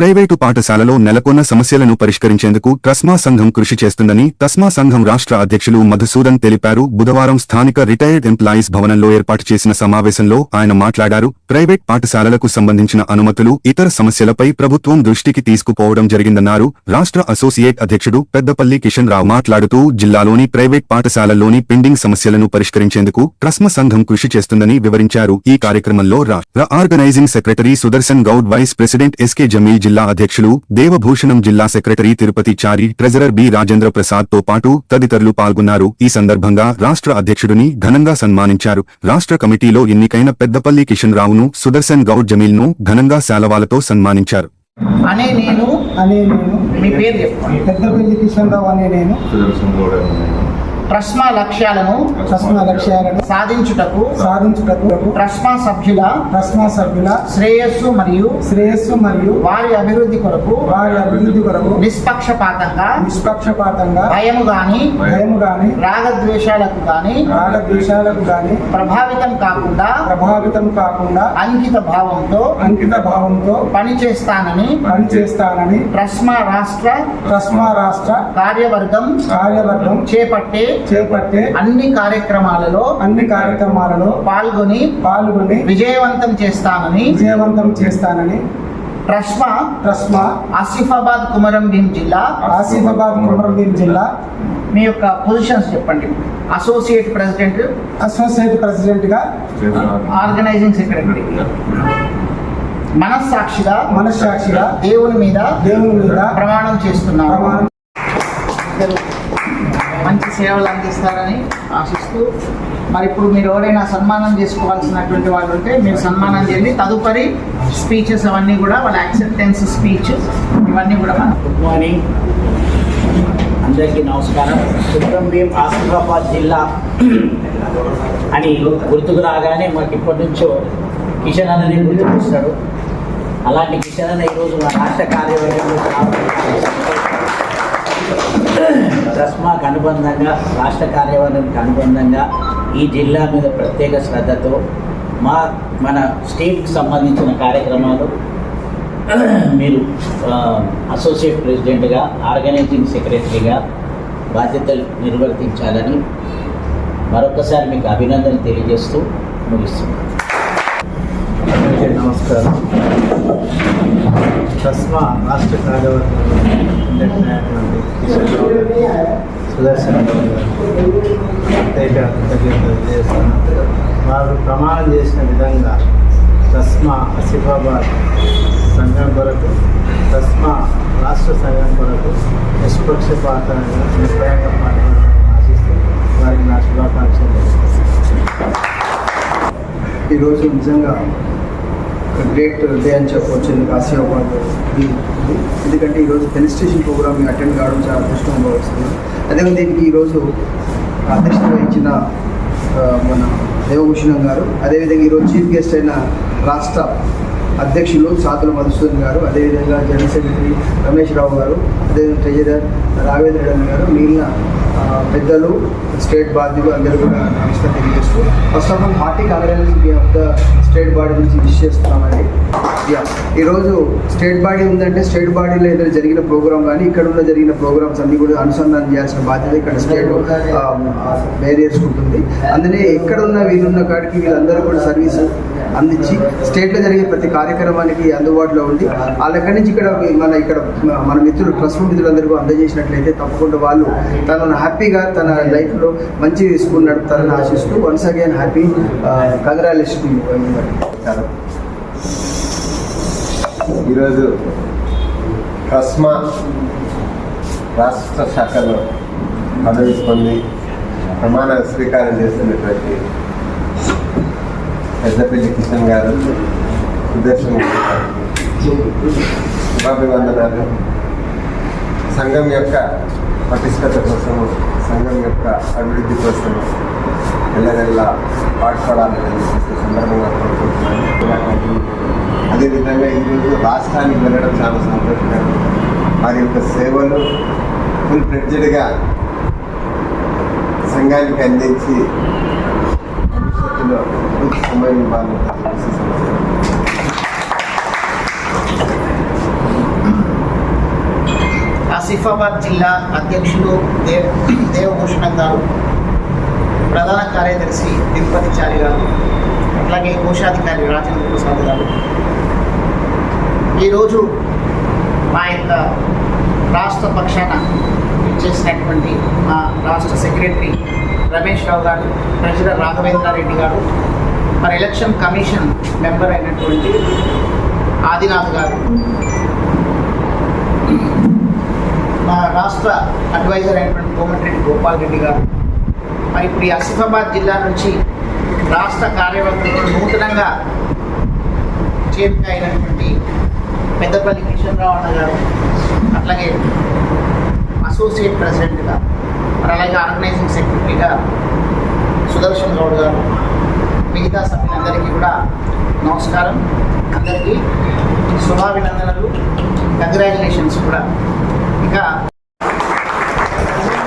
Private పాఠశాలలో నెలకొన్న సమస్యలను పరిష్కరించేందుకు ట్రస్మా సంఘం కృషి చేస్తుందని తస్మా సంఘం రాష్ట్ర అధ్యక్షులు మధుసూదన్ తెలిపారు. బుధవారం స్థానిక రిటైర్డ్ ఎంప్లాయీస్ భవనంలో ఏర్పాటు చేసిన సమావేశంలో ఆయన మాట్లాడారు. ప్రైవేట్ పాఠశాలలకు సంబంధించిన అనుమతులు ఇతర సమస్యలపై ప్రభుత్వం దృష్టికి తీసుకుపోవడం జరిగిందన్నారు. రాష్ట్ర అసోసియేట్ అధ్యక్షుడు పెద్దపల్లి కిషన్ రావు మాట్లాడుతూ జిల్లాలోని ప్రైవేట్ పాఠశాలల్లోని పెండింగ్ సమస్యలను పరిష్కరించేందుకు ట్రస్మ సంఘం కృషి చేస్తుందని వివరించారు. ఈ కార్యక్రమంలో రాష్ట్ర organising secretary Sudarshan Goud vice president S K Jameel జిల్లా అధ్యక్షులు దేవభూషణం జిల్లా secretary Tirupathi Chari treasurer B Rajendra ప్రసాద్తో పాటు తదితరులు పాల్గొన్నారు. ఈ సందర్భంగా రాష్ట్ర అధ్యక్షుడిని ఘనంగా సన్మానించారు. రాష్ట్ర కమిటీలో ఎన్నికైన పెద్దపల్లి కిషన్ రావును సుదర్శన్ గౌడ్ జమీల్ను ఘనంగా శాలవాలతో సన్మానించారు. అనే నేను అనే నేను మీ పేరు చెప్పండి. పెద్దపల్లి కిషన్ రావు అనే నేను. ట్రస్మా లక్ష్యాలను ట్రస్మా లక్ష్యాలను సాధించుటకు సాధించుటకు ట్రస్మా సభ్యుల ట్రస్మా సభ్యుల శ్రేయస్సు మరియు శ్రేయస్సు మరియు వారి అభివృద్ధి కొరకు వారి అభివృద్ధి కొరకు నిష్పక్షపాతంగా నిష్పక్షపాతంగా భయము గాని భయము గాని రాగద్వేషాలకు గాని రాగద్వేషాలకు గాని ప్రభావితం కాకుండా ప్రభావితం కాకుండా అంకిత భావంతో అంకిత భావంతో పనిచేస్తానని పనిచేస్తానని ట్రస్మా రాష్ట్ర ట్రస్మా రాష్ట్ర కార్యవర్గం కార్యవర్గం చేపట్టే చేపట్టే అన్ని కార్యక్రమాలలో అన్ని కార్యక్రమాలలో పాల్గొని పాల్గొని విజయవంతం చేస్తానని విజయవంతం చేస్తానని ట్రస్మా ట్రస్మా ఆసిఫాబాద్ కుమరం భీం జిల్లా ఆసిఫాబాద్ కొమరంభీం జిల్లా మీ యొక్క పొజిషన్స్ చెప్పండి. అసోసియేట్ ప్రెసిడెంట్ అసోసియేట్ ప్రెసిడెంట్గా ఆర్గనైజింగ్ సెక్రటరీ మనస్సాక్షిగా మనస్సాక్షిగా దేవుని మీద దేవుని మీద ప్రమాణం చేస్తున్నాను. ప్రమాణం ఇద్దరు మంచి సేవలు అందిస్తారని ఆశిస్తూ మరి ఇప్పుడు మీరు ఎవరైనా సన్మానం చేసుకోవాల్సినటువంటి వాళ్ళు ఉంటే మీరు సన్మానం చేయండి. తదుపరి స్పీచెస్ అవన్నీ కూడా వాళ్ళ యాక్సెప్టెన్స్ స్పీచ్ ఇవన్నీ కూడా మనం గుడ్ మార్నింగ్ అందరికీ నమస్కారం. శుభ్రం భీం ఆసిఫాబాద్ జిల్లా అని గుర్తుకు రాగానే మాకు ఇప్పటి నుంచో కిషన్ అన్నని గుర్తుకొస్తాడు. అలాంటి కిషన్ అన్న ఈరోజు మా రాష్ట్ర కార్యవర్గంలో ట్రస్మాకు అనుబంధంగా రాష్ట్ర కార్యవర్గానికి అనుబంధంగా ఈ జిల్లా మీద ప్రత్యేక శ్రద్ధతో మా మన స్టేట్కి సంబంధించిన కార్యక్రమాలు మీరు అసోసియేట్ ప్రెసిడెంట్గా ఆర్గనైజింగ్ సెక్రటరీగా బాధ్యతలు నిర్వర్తించాలని మరొకసారి మీకు అభినందనలు తెలియజేస్తూ ముగిస్తున్నాను. అందరికీ నమస్కారం తస్మా రాష్ట్ర కార్యవర్గంలో సుదర్శన ప్రత్యేక కృతజ్ఞతలు తెలియజేస్తున్నాను వారు ప్రమాణం చేసిన విధంగా తస్మా ఆసిఫాబాద్ సంఘం కొరకు తస్మా రాష్ట్ర సంఘం కొరకు నిష్పక్షపాతంగా నిర్భయంగా పాల్గొనాలని ఆశిస్తూ వారికి నా శుభాకాంక్షలు తెలియజేస్తున్నాను. ఈరోజు నిజంగా గ్రేట్ డే అని చెప్పవచ్చు ఎందుకు ఆసియాబాద్ ఇది ఎందుకంటే ఈరోజు ఫెలిస్టేషన్ ప్రోగ్రామ్ అటెండ్ కావడం చాలా అదృష్టం భావిస్తుంది అదేవిధంగా దీనికి ఈరోజు అధ్యక్షత వహించిన మన దేవభూషణం గారు అదేవిధంగా ఈరోజు చీఫ్ గెస్ట్ అయిన రాష్ట్ర అధ్యక్షులు సాతుల మధుసూదన్ గారు అదేవిధంగా జనరల్ సెక్రటరీ రమేష్ రావు గారు అదేవిధంగా ట్రెజరర్ రాఘవేంద్ర గారు మిగిలిన పెద్దలు స్టేట్ బాధ్యులు అందరూ కూడా నమస్కారం తెలియజేస్తూ ఫస్ట్ ఆఫ్ ఆల్ పార్టీ కార్యాలయం ఆఫ్ ద స్టేట్ బాడీ నుంచి విష్ చేస్తున్నామండి. యా ఈరోజు స్టేట్ బాడీ ఉందంటే స్టేట్ బాడీలో ఏదైనా జరిగిన ప్రోగ్రామ్ కానీ ఇక్కడ ఉన్న జరిగిన ప్రోగ్రామ్స్ అన్ని కూడా అనుసంధానం చేయాల్సిన బాధ్యత ఇక్కడ స్టేట్ వేరియర్స్ ఉంటుంది. అందుకే ఎక్కడ ఉన్న వీళ్ళున్న కాడికి వీళ్ళందరూ కూడా సర్వీస్ అందించి స్టేట్లో జరిగే ప్రతి కార్యక్రమానికి అందుబాటులో ఉండి వాళ్ళ నుంచి ఇక్కడ మన ఇక్కడ మన మిత్రులు ట్రస్ట్ మిత్రులందరూ కూడా అందజేసినట్లయితే తప్పకుండా వాళ్ళు తనను హ్యాపీగా తన లైఫ్లో మంచి స్కూల్ నడుపుతారని ఆశిస్తూ వన్స్ అగైన్ హ్యాపీ కంగ్రాచులేషన్ ఈరోజు కస్మా రాష్ట్ర శాఖలో పదవి పొంది ప్రమాణ స్వీకారం చేస్తున్నటువంటి పెద్దపల్లి కిషన్ గారు సుదర్శన్ గారికి శుభాభివందనాలు. సంఘం యొక్క పటిష్టత కోసము సంఘం యొక్క అభివృద్ధి కోసము ఎల్లవెల్ల పాటుపడాలని సందర్భంగా కోరుకుంటున్నాను. అదేవిధంగా ఈరోజు రాష్ట్రానికి వెళ్ళడం చాలా సంతోషకరం. వారి యొక్క సేవలు ఫుల్ ఫ్లెడ్జెడ్గా సంఘానికి అందించి భవిష్యత్తులో సమయం ఇవ్వాలని చెప్పేసి సందర్భంగా ఆసిఫాబాద్ జిల్లా అధ్యక్షులు దేవ్ దేవభూషణం గారు ప్రధాన కార్యదర్శి తిరుపతిచారి గారు అట్లాగే కోశాధికారి రాజేంద్ర ప్రసాద్ గారు. ఈరోజు మా యొక్క రాష్ట్ర పక్షాన చేసినటువంటి మా రాష్ట్ర సెక్రటరీ రమేష్ రావు గారు ట్రెజరర్ రాఘవేంద్రారెడ్డి గారు మరి ఎలక్షన్ కమిషన్ మెంబర్ అయినటువంటి ఆదినాథ్ గారు. మా రాష్ట్ర అడ్వైజర్ అయినటువంటి కోమటిరెడ్డి గోపాల్ రెడ్డి గారు. మరి ఇప్పుడు ఈ ఆసిఫాబాద్ జిల్లా నుంచి రాష్ట్ర కార్యవర్గంలో నూతనంగా చేరిక అయినటువంటి పెద్దపల్లి కిషన్ రావు అన్న గారు అట్లాగే అసోసియేట్ ప్రెసిడెంట్గా మరి అలాగే ఆర్గనైజింగ్ సెక్రటరీగా సుదర్శన్ గౌడ్ గారు మిగతా సభ్యులందరికీ కూడా నమస్కారం. అందరికీ శుభాభినందనలు. కంగ్రాచులేషన్స్ కూడా. ఇక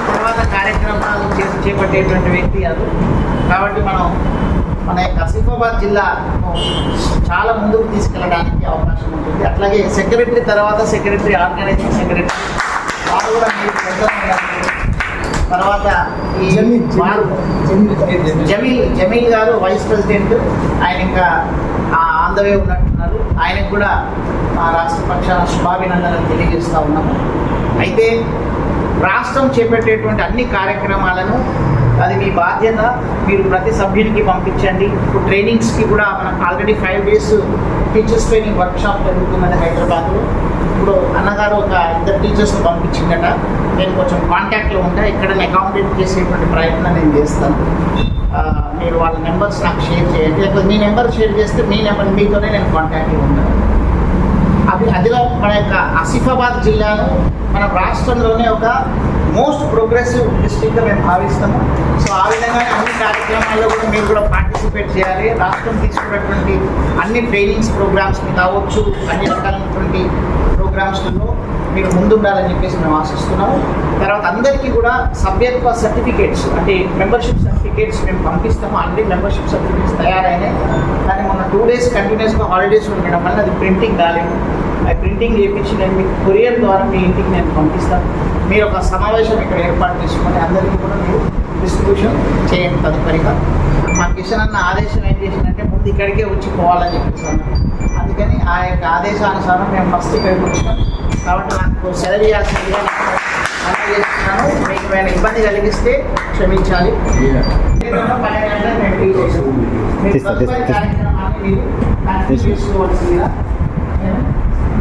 తర్వాత కార్యక్రమాలు చేసి చేపట్టేటువంటి వ్యక్తి అది కాబట్టి మనం మన యొక్క ఆసిఫాబాద్ జిల్లాను చాలా ముందుకు తీసుకెళ్ళడానికి అవకాశం ఉంటుంది. అట్లాగే సెక్రటరీ తర్వాత సెక్రటరీ ఆర్గనైజింగ్ సెక్రటరీ. వారు కూడా మీరు. తర్వాత ఈ జమీల్, జమీల్. గారు వైస్ ప్రెసిడెంట్. ఆయన ఇంకా ఆన్ ద వే ఉన్నట్టున్నారు. ఆయనకు కూడా మా రాష్ట్ర పక్షాన శుభాభినందనలు తెలియజేస్తా ఉన్నాము. అయితే రాష్ట్రం చేపట్టేటువంటి అన్ని కార్యక్రమాలను అది మీ బాధ్యత. మీరు ప్రతి సభ్యునికి పంపించండి. ఇప్పుడు ట్రైనింగ్స్కి కూడా మనం already five days teachers training workshop జరుగుతున్నది హైదరాబాద్లో. ఇప్పుడు అన్నగారు ఒక ఇద్దరు టీచర్స్ని పంపించిందట. నేను కొంచెం కాంటాక్ట్లో ఉంటా ఎక్కడైనా అకామిడేట్ చేసేటువంటి ప్రయత్నం నేను చేస్తాను. మీరు వాళ్ళ నెంబర్స్ నాకు షేర్ చేయండి. లేకపోతే మీ నెంబర్ షేర్ చేస్తే మీ నెంబర్ మీతోనే నేను కాంటాక్ట్లో ఉంటాను. అది అదిలో మన యొక్క ఆసిఫాబాద్ జిల్లాను మన రాష్ట్రంలోనే ఒక మోస్ట్ ప్రోగ్రెసివ్ డిస్ట్రిక్ట్గా మేము భావిస్తాము. సో ఆ విధంగానే అన్ని కార్యక్రమాల్లో కూడా మీరు కూడా పార్టిసిపేట్ చేయాలి. రాష్ట్రం తీసుకున్నటువంటి అన్ని ట్రైనింగ్స్ ప్రోగ్రామ్స్ని కావచ్చు అన్ని రకాలైనటువంటి ప్రోగ్రామ్స్లో మీరు ముందుండాలని చెప్పేసి మేము ఆశిస్తున్నాము. తర్వాత అందరికీ కూడా సభ్యత్వ సర్టిఫికేట్స్ అంటే మెంబర్షిప్ సర్టిఫికేట్స్ మేము పంపిస్తాము. ఆల్రెడీ మెంబర్షిప్ సర్టిఫికేట్స్ తయారైనాయి. కానీ మొన్న టూ డేస్ కంటిన్యూస్గా హాలిడేస్ ఉండడం వల్ల అది ప్రింటింగ్ కాలేదు. ఆ ప్రింటింగ్ చేయించి నేను మీకు కొరియర్ ద్వారా మీ ఇంటికి నేను పంపిస్తాను. మీరు ఒక సమావేశం ఇక్కడ ఏర్పాటు చేసుకొని అందరికీ కూడా మీరు డిస్ట్రిబ్యూషన్ చేయండి తదుపరిగా మా కిషన్ అన్న ఆదేశం ఏం చేసిందంటే ముందు ఇక్కడికే వచ్చి పోవాలని చెప్పేసి. అందుకని ఆ యొక్క ఆదేశానుసారం మేము ఫస్ట్ ఇక్కడికి వచ్చినాం. కాబట్టి నాకు సెలవు నేను చేస్తున్నాను. మీకు ఏమైనా ఇబ్బంది కలిగిస్తే క్షమించాలి. పన్నెండు గంటలకు మేము టీ చేస్తాం. మీరు తదుపరి కార్యక్రమాన్ని మీరు కంటిన్యూ చేసుకోవాల్సిందిగా నేను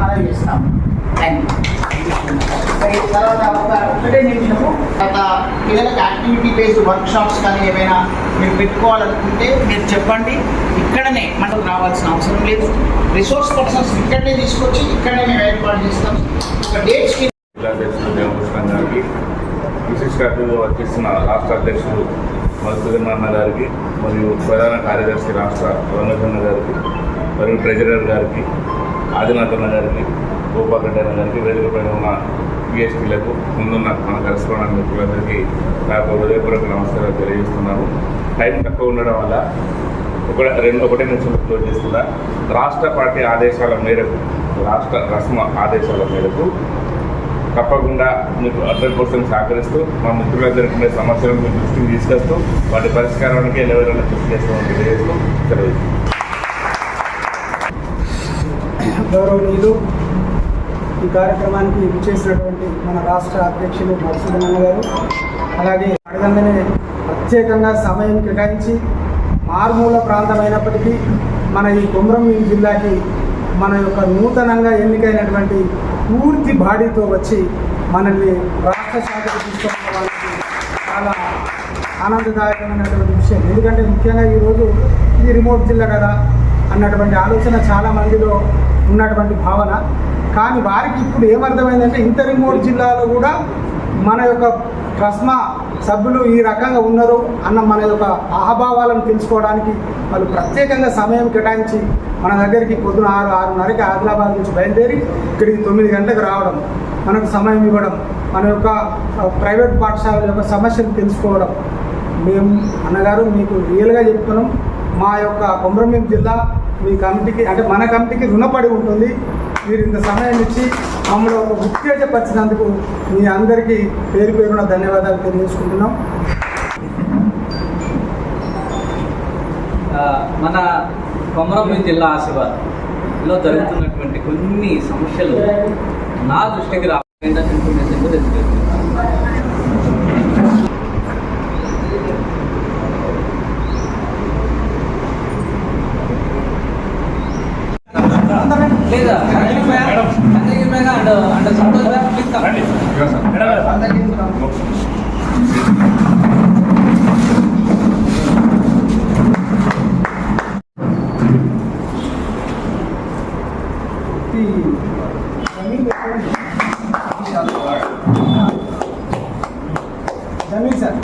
మనవి చేస్తాము. థ్యాంక్ యూ తర్వాత ఒక ఒకటే నిమిషము. గత పిల్లలకు యాక్టివిటీ బేస్డ్ వర్క్ షాప్స్ కానీ ఏమైనా మీరు పెట్టుకోవాలనుకుంటే మీరు చెప్పండి. ఇక్కడనే మనకు రావాల్సిన అవసరం లేదు. రిసోర్స్ పర్సన్స్ ఇక్కడనే తీసుకొచ్చి ఇక్కడనే మేము ఏర్పాటు చేస్తాం. ఒక డేట్స్కి జిల్లా గారికి విశిష్ట అతిథిగా వర్తిస్తున్న రాష్ట్ర అధ్యక్షులు మధుసూదన్ గారికి మరియు ప్రధాన కార్యదర్శి రాష్ట్ర రమేష్ గారికి మరియు ట్రెజరర్ గారికి ఆదినాథ్ అన్న గారికి గోపాల్ రెడ్డి అన్న గారికి వేదిక పైన ఉన్న పిఎస్టీలకు ముందున్న మన కరస్పాండెంట్ మిత్రులందరికీ నాకు హృదయపూర్వక నమస్కారాలు తెలియజేస్తున్నాను. టైం తక్కువ ఉండడం వల్ల ఒక రెండు ఒకటే నిమిషం క్లోజ్ చేస్తున్నా. రాష్ట్ర పార్టీ ఆదేశాల మేరకు రాష్ట్ర రస్మ ఆదేశాల మేరకు తప్పకుండా మీకు హండ్రెడ్ పర్సెంట్ సహకరిస్తూ మా మిత్రులందరికీ ఉండే సమస్యలను మీ దృష్టికి తీసుకొస్తూ వాటి పరిష్కారానికి ఎవరైనా కృషి చేస్తామని తెలియజేస్తూ సెలవు గౌరవనీయులు ఈ కార్యక్రమానికి విచ్చేసినటువంటి మన రాష్ట్ర అధ్యక్షులు మధుసూదన్ గారు అలాగే అడగంగానే ప్రత్యేకంగా సమయం కేటాయించి మారుమూల ప్రాంతమైనప్పటికీ మన ఈ కుమ్రం జిల్లాకి మన యొక్క నూతనంగా ఎన్నికైనటువంటి పూర్తి బాడీతో వచ్చి మనల్ని రాష్ట్ర శాఖకు తీసుకోవడం చాలా ఆనందదాయకమైనటువంటి విషయం. ఎందుకంటే ముఖ్యంగా ఈరోజు ఇది రిమోట్ జిల్లా కదా. అన్నటువంటి ఆలోచన చాలా మందిలో ఉన్నటువంటి భావన. కానీ వారికి ఇప్పుడు ఏమర్థమైందంటే ఇంత జిల్లాలో కూడా మన యొక్క ట్రస్మా సభ్యులు ఈ రకంగా ఉన్నారు అన్న మన యొక్క ఆహభావాలను తెలుసుకోవడానికి వాళ్ళు ప్రత్యేకంగా సమయం కేటాయించి మన దగ్గరికి పొద్దున ఆరు ఆరున్నరకి ఆదిలాబాద్ నుంచి బయలుదేరి ఇక్కడికి తొమ్మిది గంటలకు రావడం మనకు సమయం ఇవ్వడం మన యొక్క ప్రైవేట్ పాఠశాలల యొక్క సమస్యలు తెలుసుకోవడం. మేము అన్నగారు మీకు రియల్గా చెప్తున్నాం మా యొక్క కొమరంభీం జిల్లా మీ కమిటీకి అంటే మన కమిటీకి రుణపడి ఉంటుంది. మీరు ఇంత సమయం ఇచ్చి మమ్మల్ని ఒక ఉత్తేజపరిచినందుకు మీ అందరికీ పేరు పేరున ధన్యవాదాలు తెలియజేసుకుంటున్నాం. మన కొమరంభీం జిల్లా ఆశీర్వాద్లో జరుగుతున్నటువంటి కొన్ని సమస్యలు నా దృష్టికి రాకుండా జమీన్ సార్.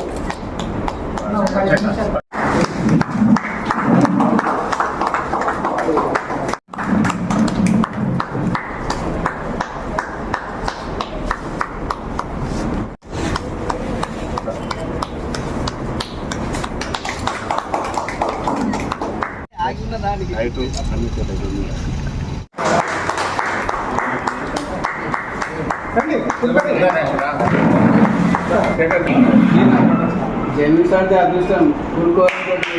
అన్న, ఒక ఐదు నిమిషాలు. రండి, కూర్చోండి. జన్మించాలంటే అదృష్టం కూడుకోవాలంటే